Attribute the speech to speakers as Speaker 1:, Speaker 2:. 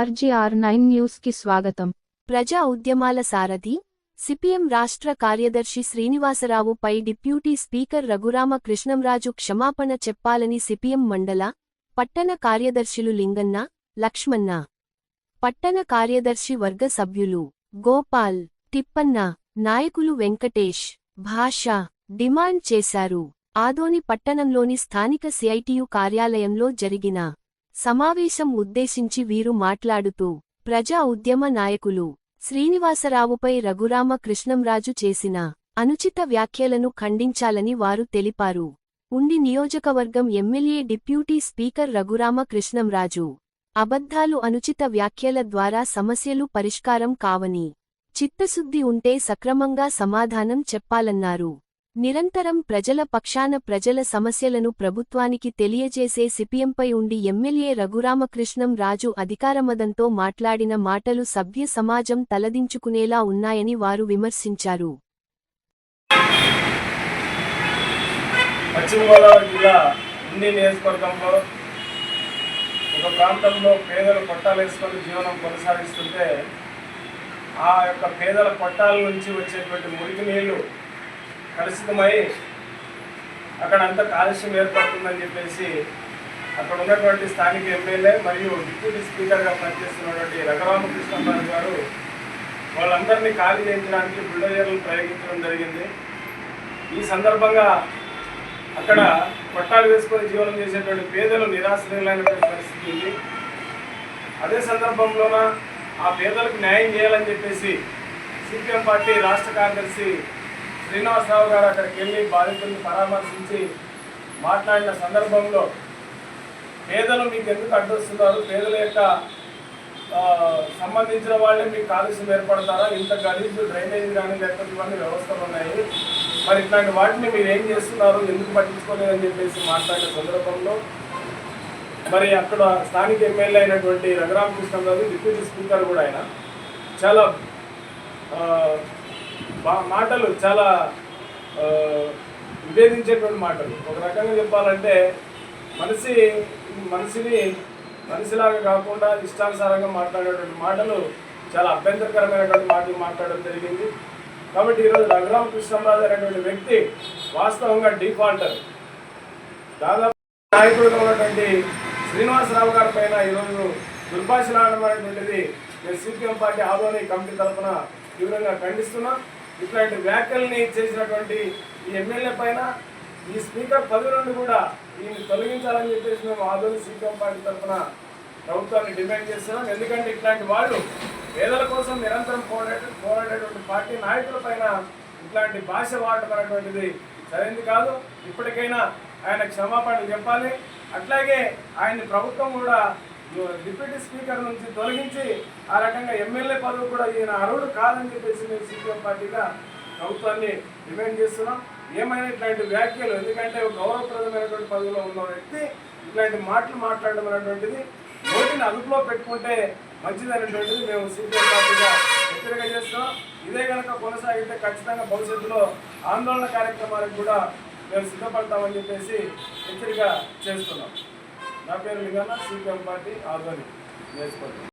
Speaker 1: RGR nine న్యూస్కి స్వాగతం.
Speaker 2: ప్రజా ఉద్యమాల సారథి సిపిఎం రాష్ట్ర కార్యదర్శి శ్రీనివాసరావుపై డిప్యూటీ స్పీకర్ రఘురామ కృష్ణంరాజు క్షమాపణ చెప్పాలని సిపిఎం మండల పట్టణ కార్యదర్శులు లింగన్న లక్ష్మన్న పట్టణ కార్యదర్శి వర్గ సభ్యులు గోపాల్ తిప్పన్న నాయకులు వెంకటేష్ భాష డిమాండ్ చేశారు. ఆదోని పట్టణంలోని స్థానిక సిఐటియు కార్యాలయంలో జరిగిన సమావేశం ఉద్దేశించి వీరు మాట్లాడుతూ ప్రజా ఉద్యమ నాయకులు శ్రీనివాసరావుపై రఘురామ కృష్ణంరాజు చేసిన అనుచిత వ్యాఖ్యలను ఖండించాలని వారు తెలిపారు. ఉండి నియోజకవర్గం MLA deputy speaker Raghurama Krishnamraju అబద్ధాలు అనుచిత వ్యాఖ్యల ద్వారా సమస్యలు పరిష్కారం కావని చిత్తశుద్ధి ఉంటే సక్రమంగా సమాధానం చెప్పాలన్నారు. నిరంతరం ప్రజల పక్షాన ప్రజల సమస్యలను ప్రభుత్వానికి తెలియజేసే సిపిఎంపై ఉండి ఎమ్మెల్యే రఘురామకృష్ణం రాజు అధికారమదంతో మాట్లాడిన మాటలు సభ్య సమాజం తలదించుకునేలా ఉన్నాయని వారు విమర్శించారు.
Speaker 3: పశ్చిమ గోదావరి జిల్లా ఉండి నియోజకవర్గంలో ఒక ప్రాంతంలో పేదలు పట్టాలు వేసుకొని జీవనం కొనసాగిస్తుంటే ఆ యొక్క పేదల పట్టాల నుంచి వచ్చేటువంటి మురికి నీళ్ళు కలుషితమై అక్కడ అంతా కాలుష్యం ఏర్పడుతుందని చెప్పేసి అక్కడ ఉన్నటువంటి స్థానిక ఎమ్మెల్యే మరియు డిప్యూటీ స్పీకర్గా పనిచేస్తున్నటువంటి రఘురామకృష్ణరాజు గారు వాళ్ళందరినీ ఖాళీ చేయించడానికి బుల్డోజర్లు ప్రయోగించడం జరిగింది. ఈ సందర్భంగా అక్కడ పట్టాలు వేసుకొని జీవనం చేసేటువంటి పేదలు నిరాశ్రయులైనటువంటి పరిస్థితి ఉంది. అదే సందర్భంలోన ఆ పేదలకు న్యాయం చేయాలని చెప్పేసి సిపిఎం పార్టీ రాష్ట్ర కార్యదర్శి శ్రీనివాసరావు గారు అక్కడికి వెళ్ళి బాధితులను పరామర్శించి మాట్లాడిన సందర్భంలో పేదలు మీకు ఎందుకు అడ్డొస్తున్నారు? పేదల యొక్క సంబంధించిన వాళ్ళే మీకు కాలుష్యం ఏర్పడతారా? ఇంత గలీజు డ్రైనేజ్ కానీ లేకపోతే ఇవన్నీ వ్యవస్థలు ఉన్నాయి. మరి ఇట్లాంటి వాటిని మీరు ఏం చేస్తున్నారు? ఎందుకు పట్టించుకోలేదని చెప్పేసి మాట్లాడిన సందర్భంలో మరి అక్కడ స్థానిక ఎమ్మెల్యే అయినటువంటి రఘురామకృష్ణరాజు డిప్యూటీ స్పీకర్ కూడా ఆయన. చాలా మాటలు చాలా విభేదించేటువంటి మాటలు. ఒక రకంగా చెప్పాలంటే మనిషి మనిషిని మనిషిలాగా కాకుండా ఇష్టానుసారంగా మాట్లాడేటువంటి మాటలు చాలా అభ్యంతరకరమైనటువంటి మాటలు మాట్లాడడం జరిగింది. కాబట్టి ఈరోజు రఘురామ కృష్ణరాజు అనేటువంటి వ్యక్తి వాస్తవంగా డిఫాల్టర్. దాదాపు నాయకుడుగా ఉన్నటువంటి శ్రీనివాసరావు గారి పైన ఈరోజు దుర్భాషలాడడం అనేటువంటిది నేను సిపిఎం పార్టీ ఆదోని కమిటీ తరఫున తీవ్రంగా ఖండిస్తున్నాం. ఇట్లాంటి వ్యాఖ్యల్ని చేసినటువంటి ఈ ఎమ్మెల్యే పైన ఈ స్పీకర్ పదవి నుండి కూడా దీన్ని తొలగించాలని చెప్పేసి మేము ఆధునిక సిపిఎం పార్టీ తరఫున ప్రభుత్వాన్ని డిమాండ్ చేస్తున్నాం. ఎందుకంటే ఇట్లాంటి వాళ్ళు పేదల కోసం నిరంతరం పోరాడే పోరాడేటువంటి పార్టీ నాయకుల పైన ఇట్లాంటి భాష వాడటం అనేటువంటిది సరైనది కాదు. ఇప్పటికైనా ఆయన క్షమాపణలు చెప్పాలి. అట్లాగే ఆయన్ని ప్రభుత్వం కూడా డిప్యూటీ స్పీకర్ నుంచి తొలగించి ఆ రకంగా ఎమ్మెల్యే పదవి కూడా ఈయన అర్హుడు కాదని చెప్పేసి మేము సిపిఎం పార్టీగా ప్రభుత్వాన్ని డిమాండ్ చేస్తున్నాం. ఏమైనా ఇట్లాంటి వ్యాఖ్యలు? ఎందుకంటే గౌరవప్రదమైనటువంటి పదవిలో ఉన్న వ్యక్తి ఇట్లాంటి మాటలు మాట్లాడడం అనేటువంటిది నోటిని అదుపులో పెట్టుకుంటే మంచిదనేటువంటిది మేము సిపిఎం పార్టీగా హెచ్చరిక చేస్తున్నాం. ఇదే కనుక కొనసాగితే ఖచ్చితంగా భవిష్యత్తులో ఆందోళన కార్యక్రమాలకు కూడా మేము సిద్ధపడతామని చెప్పేసి హెచ్చరిక చేస్తున్నాం. నా పేరు లింగన్న సీపీఎం పార్టీ ఆధ్వర్యం. నేర్చుకోండి